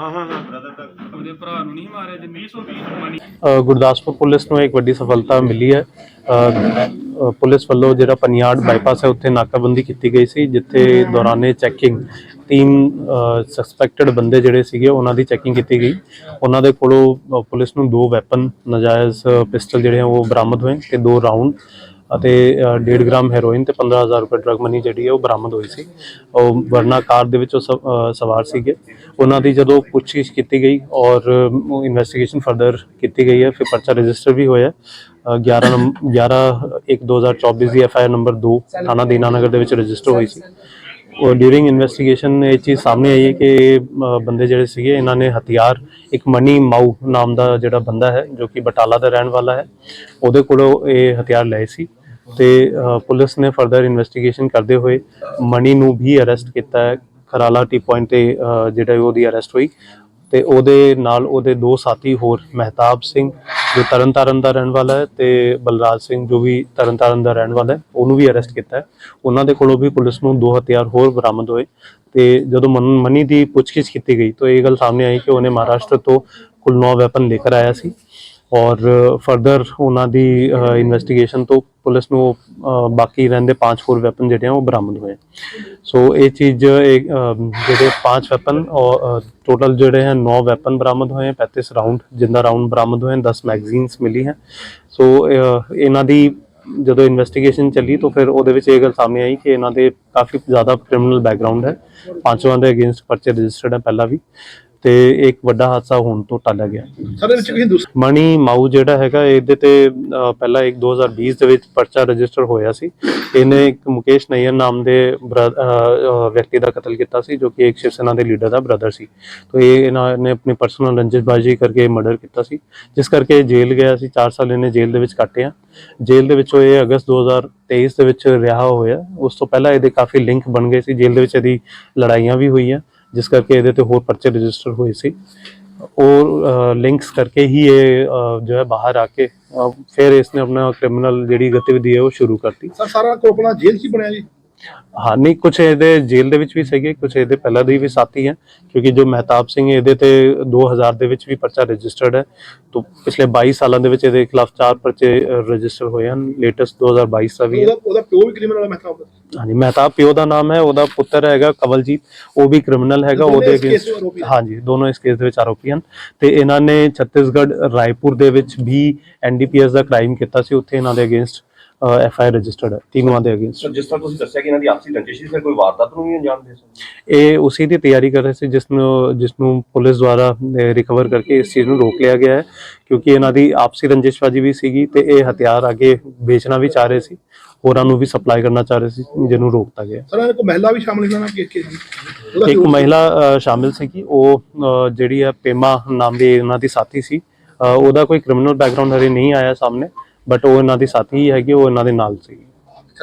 ਹਾਂ ਹਾਂ ਹਾਂ। ਉਹਦੇ ਭਰਾ ਨੂੰ ਨਹੀਂ ਮਾਰਿਆ ਜਿੰਨੀ 220 ਮਨੀ ਅ, ਗੁਰਦਾਸਪੁਰ ਪੁਲਿਸ ਨੂੰ ਇੱਕ ਵੱਡੀ ਸਫਲਤਾ ਮਿਲੀ ਹੈ। ਅ, ਅ, ਪੁਲਿਸ ਵੱਲੋਂ ਜਿਹੜਾ ਪਨਿਆੜ ਬਾਈਪਾਸ ਹੈ ਉੱਥੇ ਨਾਕਾਬੰਦੀ ਕੀਤੀ ਗਈ ਸੀ ਜਿੱਥੇ ਦੌਰਾਨੇ ਚੈਕਿੰਗ ਤਿੰਨ ਸਸਪੈਕਟਡ ਬੰਦੇ ਜਿਹੜੇ ਸੀਗੇ ਉਹਨਾਂ ਦੀ ਚੈਕਿੰਗ ਕੀਤੀ ਗਈ। ਉਹਨਾਂ ਦੇ ਕੋਲੋਂ ਅ, ਪੁਲਿਸ ਨੂੰ ਦੋ ਵੈਪਨ ਨਜਾਇਜ਼ ਪਿਸਟਲ ਜਿਹੜੇ ਆ ਉਹ ਬਰਾਮਦ ਹੋਏ ਤੇ ਦੋ ਰਾਉਂਡ ਅਤੇ 1.5 ਗ੍ਰਾਮ ਹੈਰੋਇਨ ਤੇ 15000 ਰੁਪਏ ਡਰਗ ਮਨੀ ਜਿਹੜੀ ਹੈ ਉਹ ਬਰਾਮਦ ਹੋਈ ਸੀ। ਉਹ ਵਰਨਾ ਕਾਰ ਦੇ ਵਿੱਚ ਉਹ ਸਵ- ਸਵਾਰ ਸੀਗੇ। ਉਹਨਾਂ ਦੀ ਜਦੋਂ ਪੁੱਛਗਿੱਛ ਕੀਤੀ ਗਈ ਔਰ ਇਨਵੈਸਟੀਗੇਸ਼ਨ ਫਰਦਰ ਕੀਤੀ ਗਈ ਹੈ ਫਿਰ ਪਰਚਾ ਰਜਿਸਟਰ ਵੀ ਹੋਇਆ ਅ, 11 ਨੰਬ- 11 1 2024 ਦੀ ਐਫ ਆਈ ਆਰ ਨੰਬਰ 2 ਥਾਣਾ ਦੀਨਾਨਗਰ ਦੇ ਵਿੱਚ ਰਜਿਸਟਰ ਹੋਈ ਸੀ। ਔਰ ਡਿਊਰਿੰਗ ਇਨਵੈਸਟੀਗੇਸ਼ਨ ਇਹ ਚੀਜ਼ ਸਾਹਮਣੇ ਆਈ ਹੈ ਕਿ ਇਹ, ਬੰਦੇ ਜਿਹੜੇ ਸੀਗੇ ਇਹਨਾਂ ਨੇ ਹਥਿਆਰ ਇੱਕ ਮਨੀ ਮਾਊ ਨਾਮ ਦਾ ਜਿਹੜਾ ਬੰਦਾ ਹੈ ਜੋ ਕਿ ਬਟਾਲਾ ਦਾ ਰਹਿਣ ਵਾਲਾ ਹੈ ਉਹਦੇ ਕੋਲੋਂ ਇਹ ਹਥਿਆਰ ਲਏ ਸੀ। ਤੇ ਪੁਲਿਸ ਨੇ ਫਰਦਰ ਇਨਵੈਸਟੀਗੇਸ਼ਨ ਕਰਦੇ ਹੋਏ ਮਨੀ ਨੂੰ ਵੀ ਅਰੈਸਟ ਕੀਤਾ ਹੈ। ਖਰਾਲਾ ਟੀ ਪੁਆਇੰਟ ਤੇ ਜਿਹੜਾ ਉਹਦੀ ਅਰੈਸਟ ਹੋਈ। ਤੇ ਉਹਦੇ ਨਾਲ ਉਹਦੇ ਦੋ ਸਾਥੀ ਹੋਰ, ਮਹਿਤਾਬ ਸਿੰਘ, ਜੋ ਤਰਨਤਾਰਨ ਦਾ ਰਹਿਣ ਵਾਲਾ ਹੈ, ਤੇ ਬਲਰਾਜ ਸਿੰਘ, ਜੋ ਵੀ ਤਰਨਤਾਰਨ ਦਾ ਰਹਿਣ ਵਾਲਾ ਹੈ, ਉਹਨੂੰ ਵੀ ਅਰੈਸਟ ਕੀਤਾ ਹੈ। ਉਹਨਾਂ ਦੇ ਕੋਲੋਂ ਵੀ ਪੁਲਿਸ ਨੂੰ ਦੋ ਹਥਿਆਰ ਹੋਰ ਬਰਾਮਦ ਹੋਏ। ਤੇ ਜਦੋਂ ਮਨ- ਮਨੀ ਦੀ ਪੁੱਛਗਿੱਛ ਕੀਤੀ ਗਈ, ਤਾਂ ਇਹ ਗੱਲ ਸਾਹਮਣੇ ਆਈ ਕਿ ਉਹਨੇ ਮਹਾਰਾਸ਼ਟਰ ਤੋਂ ਕੁੱਲ 9 ਵੈਪਨ ਲੈ ਕੇ ਆਇਆ ਸੀ। ਔਰ ਫਰਦਰ ਉਹਨਾਂ ਦੀ ਇਨਵੈਸਟੀਗੇਸ਼ਨ ਤੋਂ ਪੁਲਿਸ ਨੂੰ ਅ, ਬਾਕੀ ਰਹਿੰਦੇ ਪੰਜ ਹੋਰ ਵੈਪਨ ਜਿਹੜੇ ਆ ਉਹ ਬਰਾਮਦ ਹੋਏ। ਸੋ ਇਹ ਚੀਜ਼ ਜਿਹੜੇ ਪੰਜ ਵੈਪਨ ਔਰ ਟੋਟਲ ਜਿਹੜੇ ਹੈ 9 ਵੈਪਨ ਬਰਾਮਦ ਹੋਏ ਹਨ 35 ਰਾਉਂਡ ਜਿੰਦਾ ਰਾਉਂਡ ਬਰਾਮਦ ਹੋਏ ਹਨ 10 ਮੈਗਜ਼ੀਨਸ ਮਿਲੀ ਹੈ। ਸੋ ਇਹਨਾਂ ਦੀ ਜਦੋਂ ਇਨਵੈਸਟੀਗੇਸ਼ਨ ਚੱਲੀ ਤਾਂ ਫਿਰ ਉਹਦੇ ਵਿੱਚ ਇਹ ਗੱਲ ਸਾਹਮਣੇ ਆਈ ਕਿ ਇਹਨਾਂ ਦੇ ਕਾਫੀ ਜ਼ਿਆਦਾ ਕ੍ਰਿਮੀਨਲ ਬੈਕਗ੍ਰਾਉਂਡ ਹੈ। ਪੰਜਵਾਂ ਦੇ ਅਗੇਂਸਟ ਪਰਚੇ ਰਜਿਸਟਰਡ ਹੈ ਪਹਿਲਾਂ ਵੀ। ਤੇ ਇੱਕ ਵੱਡਾ ਹਾਦਸਾ ਹੋਣ ਤੋਂ ਟਾਲਿਆ ਗਿਆ। ਸਰ ਵਿੱਚ ਕਿਸੇ ਦੂਸਰੇ ਮਣੀ ਮਾਊ ਜਿਹੜਾ ਹੈਗਾ ਇਹਦੇ ਤੇ ਪਹਿਲਾਂ ਇੱਕ 2020 ਦੇ ਵਿੱਚ ਪਰਚਾ ਰਜਿਸਟਰ ਹੋਇਆ ਸੀ। ਇਹਨੇ ਇੱਕ ਮੁਕੇਸ਼ ਨਈਅਰ ਨਾਮ ਦੇ ਬਰਾ- ਵਿਅਕਤੀ ਦਾ ਕਤਲ ਕੀਤਾ ਸੀ ਜੋ ਕਿ ਇੱਕ ਸ਼ਿਵ ਸੈਨਾ ਦੇ ਲੀਡਰ ਦਾ ਬ੍ਰਦਰ ਸੀ। ਤੋਂ ਇਹ ਇਹਨਾਂ ਨੇ ਆਪਣੀ ਪਰਸਨਲ ਰੰਜਿਸ਼ਬਾਜ਼ੀ ਕਰਕੇ ਮਰਡਰ ਕੀਤਾ ਸੀ। ਜਿਸ ਕਰਕੇ ਇਹ ਜੇਲ੍ਹ ਗਿਆ ਸੀ। 4 ਸਾਲ ਇਹਨੇ ਜੇਲ੍ਹ ਦੇ ਵਿੱਚ ਕੱਟੇ ਆ ਜੇਲ੍ਹ ਦੇ ਵਿੱਚੋਂ ਇਹ ਅਗਸਤ 2023 ਦੇ ਵਿੱਚ ਰਿਹਾ ਹੋਇਆ। ਉਸ ਤੋਂ ਪਹਿਲਾਂ ਇਹਦੇ ਕਾਫੀ ਲਿੰਕ ਬਣ ਗਏ ਸੀ। ਜੇਲ੍ਹ ਦੇ ਵਿੱਚ ਇਹਦੀ ਲੜਾਈਆਂ ਵੀ ਹੋਈਆਂ। ਜਿਸ ਕਰਕੇ ਇਹਦੇ ਤੇ ਹੋਰ ਪਰਚੇ ਰਜਿਸਟਰ ਹੋਏ ਸੀ। ਉਹ ਲਿੰਕਸ ਕਰਕੇ ਹੀ ਇਹ ਜੋ ਹੈ ਬਾਹਰ ਆ ਕੇ ਫਿਰ ਇਸਨੇ ਆਪਣਾ ਕ੍ਰਿਮੀਨਲ ਜਿਹੜੀ ਗਤੀਵਿਧੀ ਹੈ ਉਹ ਸ਼ੁਰੂ ਕਰਤੀ। ਸਰ, ਸਾਰਾ ਕੋਪਲਾ ਜੇਲ੍ਹ 'ਚ ਬਣਿਆ ਜੀ? ਹਾਂ ਨਹੀਂ ਕੁਝ ਇਹਦੇ ਜੇਲ੍ਹ ਦੇ ਵਿੱਚ ਵੀ ਸੀਗੇ ਕੁਝ ਇਹਦੇ ਪਹਿਲਾਂ ਦੇ ਵੀ ਸਾਥੀ ਹੈ ਕਿਉਂਕਿ ਜੋ ਮਹਿਤਾਬ ਸਿੰਘ ਇਹਦੇ ਤੇ 2000 ਦੇ ਵਿੱਚ ਵੀ ਪਰਚਾ ਰਜਿਸਟਰਡ ਹੈ ਤੋਂ ਪਿਛਲੇ 22 ਸਾਲਾਂ ਦੇ ਵਿੱਚ ਇਹਦੇ ਖਿਲਾਫ ਚਾਰ ਪਰਚੇ ਰਜਿਸਟਰ ਹੋਏ ਹਨ ਲੇਟੈਸਟ 2022 ਦਾ ਵੀ ਹੈ ਉਹਦਾ ਪਿਓ ਵੀ ਕ੍ਰਿਮੀਨਲ ਹੈ ਮਹਿਤਾਬ ਦਾ ਹਾਂਜੀ ਮਹਿਤਾਬ ਪਿਓ ਦਾ ਨਾਮ ਹੈ ਉਹਦਾ ਪੁੱਤਰ ਹੈਗਾ ਕਵਲਜੀਤ ਉਹ ਵੀ ਕ੍ਰਿਮੀਨਲ ਹੈਗਾ ਉਹਦੇ ਅਗੇਂਸਟ। ਹਾਂਜੀ ਦੋਨੋਂ ਇਸ ਕੇਸ ਦੇ ਵਿੱਚ ਆਰੋਪੀ ਹਨ ਤੇ ਇਹਨਾਂ ਨੇ ਛੱਤੀਸਗੜ੍ਹ ਰਾਏਪੁਰ ਦੇ ਵਿੱਚ ਵੀ ਐਨਡੀਪੀਐਸ ਦਾ ਕ੍ਰਾਈਮ ਕੀਤਾ ਸੀ ਉੱਥੇ ਇਹਨਾਂ ਦੇ ਅਗੇਂਸਟ ਐਫ ਆਈ ਰਜਿਸਟਰਡ ਹੈ ਤਿੰਨੋਂ ਦੇ ਅਗੇਂਸਟ ਸਰ ਜਿਸ ਤਰ੍ਹਾਂ ਤੁਸੀਂ ਦੱਸਿਆ ਕਿ ਇਹਨਾਂ ਦੀ ਆਪਸੀ ਰੰਜਿਸ਼ ਸੀ ਫਿਰ ਕੋਈ ਵਾਰਦਾਤ ਨੂੰ ਵੀ ਅੰਜਾਮ ਦੇ ਸਕਦੇ? ਇਹ ਉਸੇ ਦੀ ਤਿਆਰੀ ਕਰ ਰਹੇ ਸੀ ਜਿਸ ਨੂੰ ਜਿਸ ਨੂੰ ਪੁਲਿਸ ਦੁਆਰਾ ਰਿਕਵਰ ਕਰਕੇ ਇਸ ਚੀਜ਼ ਨੂੰ ਰੋਕ ਲਿਆ ਗਿਆ ਹੈ ਕਿਉਂਕਿ ਇਹਨਾਂ ਦੀ ਆਪਸੀ ਰੰਜਿਸ਼ਬਾਜੀ ਵੀ ਸੀਗੀ ਤੇ ਇਹ ਹਥਿਆਰ ਅੱਗੇ ਵੇਚਣਾ ਵੀ ਚਾਹ ਰਹੇ ਸੀ ਹੋਰਾਂ ਨੂੰ ਵੀ ਸਪਲਾਈ ਕਰਨਾ ਚਾਹ ਰਹੇ ਸੀ ਜਿਹਨੂੰ ਰੋਕਤਾ ਗਿਆ। ਸਰ ਇਹਨਾਂ ਕੋ ਮਹਿਲਾ ਵੀ ਸ਼ਾਮਲ ਇਹਨਾਂ ਕੇਸ ਕੇਸ ਉਹਦਾ ਇੱਕ ਮਹਿਲਾ ਸ਼ਾਮਿਲ ਸੀਗੀ ਉਹ ਅ, ਜਿਹੜੀ ਹੈ ਪੇਮਾ ਨਾਮ ਦੀ ਉਹਨਾਂ ਦੀ ਸਾਥੀ ਸੀ ਉਹਦਾ ਕੋਈ ਕ੍ਰਿਮੀਨਲ ਬੈਕਗ੍ਰਾਉਂਡ ਹਰੇ ਨਹੀਂ ਆਇਆ ਸਾਹਮਣੇ ਬਟ ਉਹ ਇਹਨਾਂ ਦੀ ਸਾਥੀ ਹੀ ਹੈਗੀ ਉਹ ਇਹਨਾਂ ਦੇ ਨਾਲ ਸੀ